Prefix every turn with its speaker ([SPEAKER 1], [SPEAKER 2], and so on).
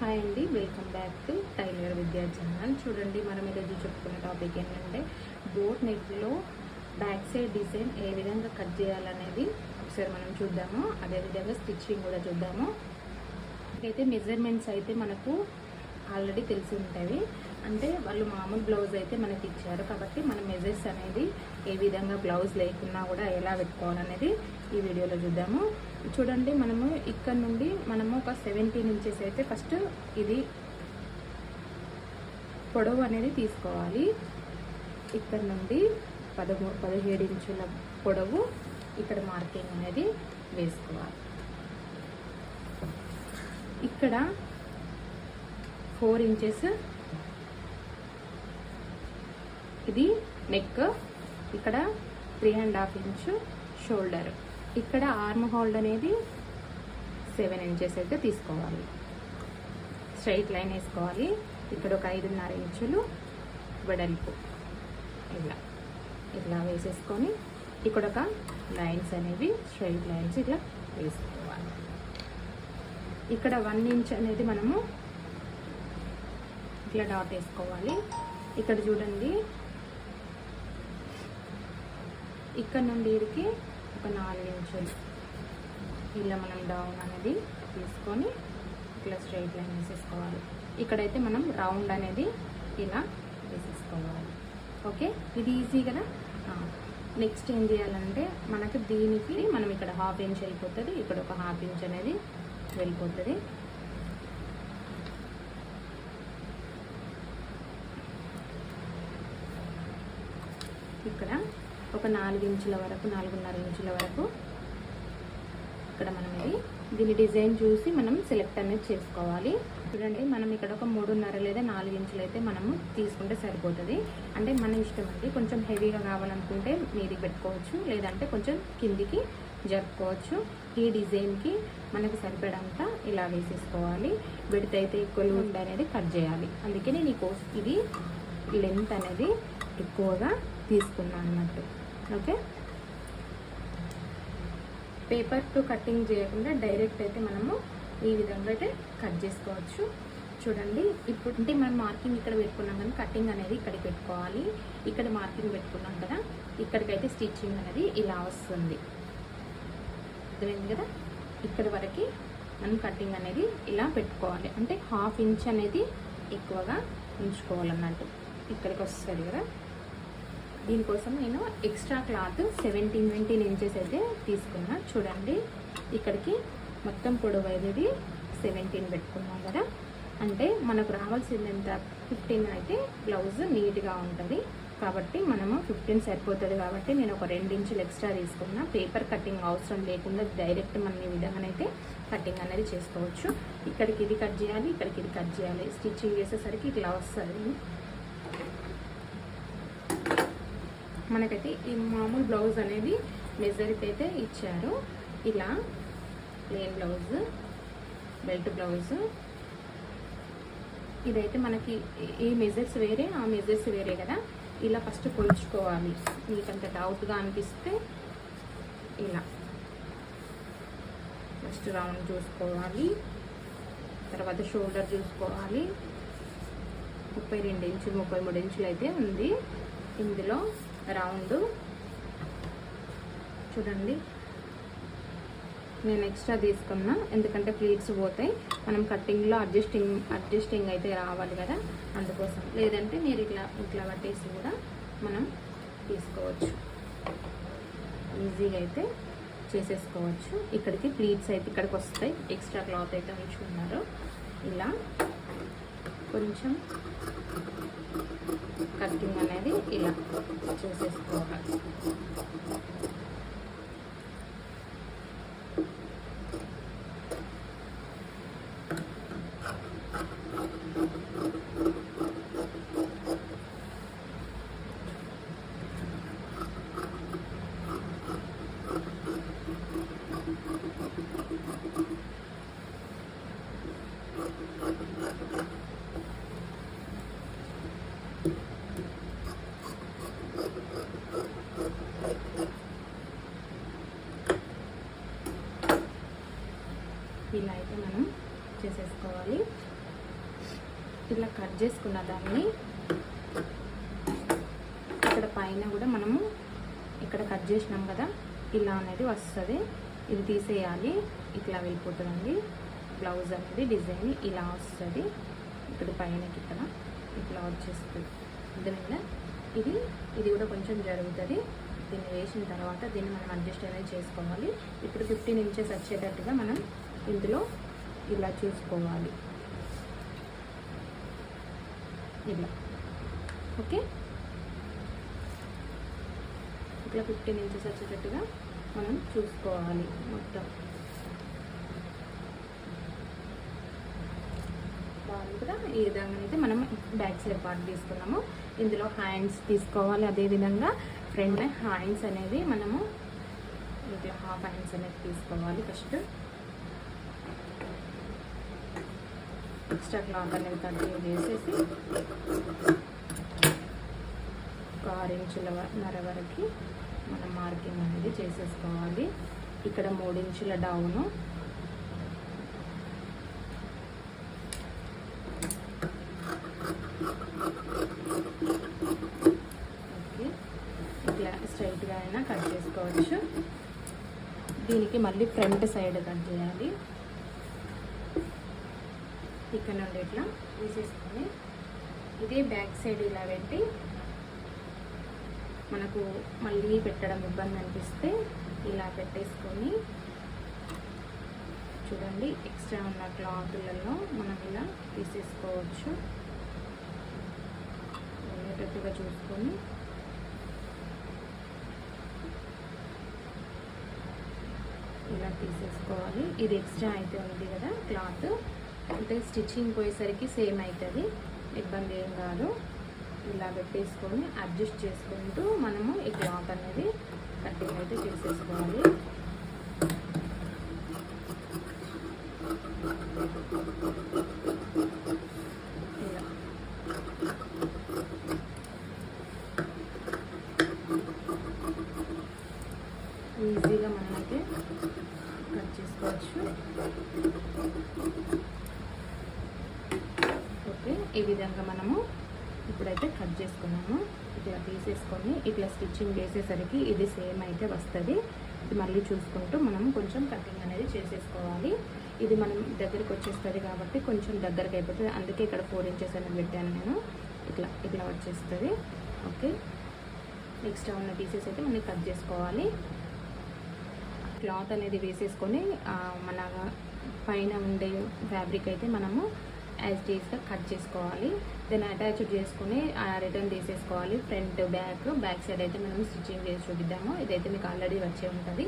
[SPEAKER 1] Hi అండి welcome back to tailor Vidya channel. చూడండి మనం ఈరోజు చెప్పుకునే టాపిక్ ఏంటంటే బోట్ నెక్లో బ్యాక్ సైడ్ డిజైన్ ఏ విధంగా కట్ చేయాలనేది ఒకసారి మనం చూద్దాము. అదేవిధంగా స్టిచ్చింగ్ కూడా చూద్దాము. అయితే మెజర్మెంట్స్ అయితే మనకు ఆల్రెడీ తెలిసి ఉంటాయి. అంటే వాళ్ళు మామూలు బ్లౌజ్ అయితే మనకి ఇచ్చారు. కాబట్టి మన మెజర్స్ అనేది ఏ విధంగా బ్లౌజ్ లేకున్నా కూడా ఎలా పెట్టుకోవాలనేది ఈ వీడియోలో చూద్దాము. చూడండి మనము ఇక్కడ నుండి మనము ఒక సెవెంటీన్ ఇంచెస్ అయితే ఫస్ట్ ఇది పొడవు అనేది తీసుకోవాలి. ఇక్కడ నుండి పదమూ పదిహేడు ఇంచుల పొడవు ఇక్కడ మార్కింగ్ అనేది వేసుకోవాలి. ఇక్కడ ఫోర్ ఇంచెస్ ఇది నెక్ ఇక్కడ three and half inch shoulder ఇక్కడ ఆర్మ్ హోల్డ్ అనేది సెవెన్ ఇంచెస్ అయితే తీసుకోవాలి. స్ట్రైట్ లైన్ వేసుకోవాలి. ఇక్కడ ఒక ఐదున్నర ఇంచులు వెడల్పు. ఇలా. ఇట్లా వేసేసుకొని ఇక్కడ ఒక లైన్స్ అనేవి స్ట్రైట్ లైన్స్ ఇట్లా వేసుకోవాలి. ఇక్కడ వన్ ఇంచ్ అనేది మనము ఇట్లా డాట్ వేసుకోవాలి. ఇక్కడ చూడండి. ఇక్కడ నుండి ఇడికి ఒక నాలుగు ఇంచులు. ఇలా మనం డౌన్ అనేది తీసుకొని ఇట్లా స్ట్రైట్ లైన్ వేసేసుకోవాలి. ఇక్కడైతే మనం రౌండ్ అనేది ఇలా వేసేసుకోవాలి. ఓకే ఇది ఈజీ కదా? నెక్స్ట్ ఏం చేయాలంటే మనకు దీనికి మనం ఇక్కడ హాఫ్ ఇంచ్ వెళ్ళిపోతుంది ఇక్కడ ఒక హాఫ్ ఇంచ్ అనేది వెళ్ళిపోతుంది. ఇక్కడ ఒక నాలుగు ఇంచుల వరకు నాలుగున్నర ఇంచుల వరకు ఇక్కడ మనం ఇది దీని డిజైన్ చూసి మనం సెలెక్ట్ అనేది చేసుకోవాలి. చూడండి మనం ఇక్కడ ఒక మూడున్నర లేదా నాలుగు ఇంచులు అయితే మనము తీసుకుంటే సరిపోతుంది. అంటే మన ఇష్టం అండి కొంచెం హెవీగా కావాలనుకుంటే మీది పెట్టుకోవచ్చు లేదంటే కొంచెం కిందికి జరుపుకోవచ్చు. ఈ డిజైన్కి మనకు సరిపడంతా ఇలా వేసేసుకోవాలి. విడత అయితే ఎక్కువ లూండ్ అనేది కట్ చేయాలి. అందుకే నేను ఈ కోర్స్ ఇది లెంత్ అనేది ఎక్కువగా తీసుకున్నాను అన్నట్టు ఓకే? పేపర్ టు కటింగ్ చేయకుండా డైరెక్ట్ అయితే మనము ఈ విధంగా అయితే కట్ చేసుకోవచ్చు. చూడండి ఇప్పుడు అంటే మనం మార్కింగ్ ఇక్కడ పెట్టుకున్నాం కానీ కటింగ్ అనేది ఇక్కడికి పెట్టుకోవాలి. ఇక్కడ మార్కింగ్ పెట్టుకున్నాం కదా ఇక్కడికైతే స్టిచ్చింగ్ అనేది ఇలా వస్తుంది. అర్థమైంది కదా? ఇక్కడి వరకు మనం కటింగ్ అనేది ఇలా పెట్టుకోవాలి. అంటే హాఫ్ ఇంచ్ అనేది ఎక్కువగా ఉంచుకోవాలన్నట్టు. ఇక్కడికి వస్తుంది కదా. దీనికోసం నేను extra cloth seventeen twenty inches అయితే తీసుకున్నా. చూడండి ఇక్కడికి మొత్తం పొడవు అనేది సెవెంటీన్ పెట్టుకున్నాం కదా. అంటే మనకు రావాల్సింది ఎంత ఫిఫ్టీన్ అయితే బ్లౌజ్ నీట్గా ఉంటుంది. కాబట్టి మనము ఫిఫ్టీన్ సరిపోతుంది కాబట్టి నేను ఒక రెండు ఇంచులు ఎక్స్ట్రా తీసుకున్నా. పేపర్ కటింగ్ అవసరం లేకుండా డైరెక్ట్ మనం ఈ విధంగానైతే కటింగ్ అనేది చేసుకోవచ్చు. ఇక్కడికి ఇది కట్ చేయాలి ఇక్కడికి ఇది కట్ చేయాలి. స్టిచ్చింగ్ చేసేసరికి ఇట్లా వస్తుంది. మనకైతే ఈ మామూలు బ్లౌజ్ అనేది మెజర్కి అయితే ఇచ్చారు. ఇలా ప్లేన్ బ్లౌజ్ బెల్ట్ బ్లౌజ్ ఇదైతే మనకి ఈ మెజర్స్ వేరే ఆ మెజర్స్ వేరే కదా. ఇలా ఫస్ట్ కొలుచుకోవాలి మీకంత డౌట్గా అనిపిస్తే ఇలా. ఫస్ట్ రౌండ్ చూసుకోవాలి. తర్వాత షోల్డర్ చూసుకోవాలి. ముప్పై రెండు ఇంచులు ముప్పై మూడు ఇంచులు అయితే ఉంది. ఇందులో రౌండ్. చూడండి. నేను ఎక్స్ట్రా తీసుకున్నా ఎందుకంటే ప్లీట్స్ పోతాయి. మనం కట్టింగ్లో అడ్జస్టింగ్ అడ్జస్టింగ్ అయితే రావాలి కదా అందుకోసం. లేదంటే మీరు ఇట్లా ఇట్లా పట్టేసి కూడా మనం తీసుకోవచ్చు. ఈజీగా అయితే చేసేసుకోవచ్చు. ఇక్కడికి ప్లీట్స్ అయితే ఇక్కడికి వస్తాయి. ఎక్స్ట్రా క్లాత్ అయితే ఉంచుకున్నారు ఇలా కొంచెం కటింగ్ అనేది ఇలా. చూసేసుకోవాలి ఇలా అయితే మనం చేసేసుకోవాలి. ఇలా కట్ చేసుకున్న దాన్ని ఇక్కడ పైన కూడా మనము ఇక్కడ కట్ చేసినాం కదా ఇలా అనేది వస్తుంది. ఇది తీసేయాలి. ఇట్లా వెళ్ళిపోతుందండి. బ్లౌజ్ అనేది డిజైన్ ఇలా వస్తుంది. ఇక్కడ పైనకి ఇక్కడ ఇట్లా వచ్చేస్తుంది. అర్థమైందా? ఇది ఇది కూడా కొంచెం జరుగుతుంది. దీన్ని వేసిన తర్వాత దీన్ని మనం అడ్జస్ట్ అనేది చేసుకోవాలి. ఇప్పుడు ఫిఫ్టీన్ ఇంచెస్ వచ్చేటట్టుగా మనం ఇందులో ఇలా చూసుకోవాలి. ఇలా. ఓకే? ఇట్లా ఫిఫ్టీన్ ఇంచెస్ వచ్చేటట్టుగా మనం చూసుకోవాలి మొత్తం. బాగుంది ఈ విధంగా అయితే మనం బ్యాక్ సైడ్ పార్ట్ తీసుకున్నాము. ఇందులో హ్యాండ్స్ తీసుకోవాలి. అదేవిధంగా ఫ్రంట్ హ్యాండ్స్ అనేది మనము ఇట్లా హాఫ్ హ్యాండ్స్ అనేది తీసుకోవాలి ఫస్ట్. ఎక్స్ట్రా క్లాత్ అనేది కట్ చేసేసి ఒక ఆరు ఇంచుల వ- నర వరకు మనం మార్కింగ్ అనేది చేసేసుకోవాలి ఇక్కడ మూడు ఇంచుల డౌను. ఓకే. స్ట్రైట్గా అయినా కట్ చేసుకోవచ్చు. దీనికి మళ్ళీ ఫ్రంట్ సైడ్ కట్ చేయాలి. ఇక్కడ నుండి ఇట్లా తీసేసుకొని ఇదే బ్యాక్ సైడ్ ఇలా పెట్టి మనకు మళ్ళీ పెట్టడం ఇబ్బంది అనిపిస్తే ఇలా పెట్టేసుకొని చూడండి ఎక్స్ట్రా ఉన్న క్లాతులలో మనం ఇలా తీసేసుకోవచ్చు. ఉండేటట్టుగా చూసుకొని ఇలా తీసేసుకోవాలి. ఇది ఎక్స్ట్రా అయితే ఉంది కదా క్లాత్. అంటే స్టిచ్చింగ్ పోయేసరికి సేమ్ అవుతుంది ఇబ్బంది ఏం కాదు. ఇలా పెట్టేసుకొని అడ్జస్ట్ చేసుకుంటూ మనము ఈ క్లాత్ అనేది కట్టింగ్ అయితే చేసేసుకోవాలి. ఈజీగా మనమైతే కట్ చేసుకోవచ్చు. ఈ విధంగా మనము ఇప్పుడైతే కట్ చేసుకున్నాము. ఇట్లా తీసేసుకొని ఇట్లా స్టిచ్చింగ్ వేసేసరికి ఇది సేమ్ అయితే వస్తుంది. ఇది మళ్ళీ చూసుకుంటూ మనం కొంచెం కటింగ్ అనేది చేసేసుకోవాలి. ఇది మనం దగ్గరికి వచ్చేస్తుంది కాబట్టి కొంచెం దగ్గరకు అయిపోతుంది. అందుకే ఇక్కడ ఫోర్ ఇంచెస్ అనేది పెట్టాను నేను. ఇట్లా ఇట్లా వచ్చేస్తుంది. ఓకే. ఎక్స్ట్రా ఉన్న పీసెస్ అయితే మనం కట్ చేసుకోవాలి. క్లాత్ అనేది వేసేసుకొని మన పైన ఉండే ఫ్యాబ్రిక్ అయితే మనము యాజ్ ఈస్గా కట్ చేసుకోవాలి. దెన్ అటాచ్ చేసుకుని రిటర్న్ తీసేసుకోవాలి. ఫ్రంట్ బ్యాక్ బ్యాక్ సైడ్ అయితే మనం స్టిచ్చింగ్ చేసి చూపిద్దాము. ఇదైతే మీకు ఆల్రెడీ వచ్చే ఉంటుంది.